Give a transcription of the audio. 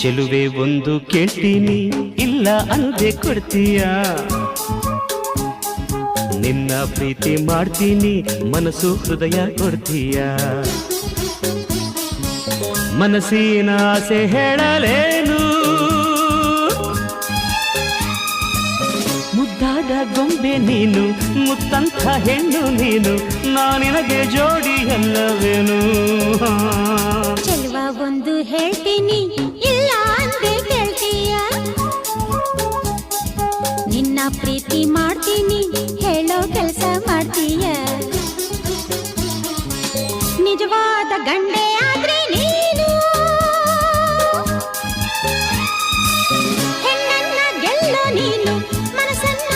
ಚೆಲುವೆ ಒಂದು ಕೇಳ್ತೀನಿ, ಇಲ್ಲ ಅಲ್ಲದೆ ಕೊಡ್ತೀಯ? ನಿನ್ನ ಪ್ರೀತಿ ಮಾಡ್ತೀನಿ, ಮನಸ್ಸು ಹೃದಯ ಕೊಡ್ತೀಯ? ಮನಸ್ಸಿನ ಆಸೆ ಹೇಳಲೇನು? ಮುದ್ದಾದ ಗೊಂಬೆ ನೀನು, ಮುತ್ತಂಥ ಹೆಣ್ಣು ನೀನು, ನಾನಿನಗೆ ಜೋಡಿ ಎಲ್ಲವೇನು? ಹೇಳ್ತೀನಿ ಇಲ್ಲ ಅಂದೆ ಕೇಳ್ತೀಯ ನಿನ್ನ ಪ್ರೀತಿ ಮಾಡ್ತೀನಿ, ಹೇಳೋ ಕೆಲಸ ಮಾಡ್ತೀಯ? ನಿಜವಾದ ಗಂಡೆ ಆದ್ರೆ ನೀನು? ಹೆಣ್ಣನ್ನ ಗೆಲ್ಲೋ ನೀನು, ಮನಸ್ಸನ್ನ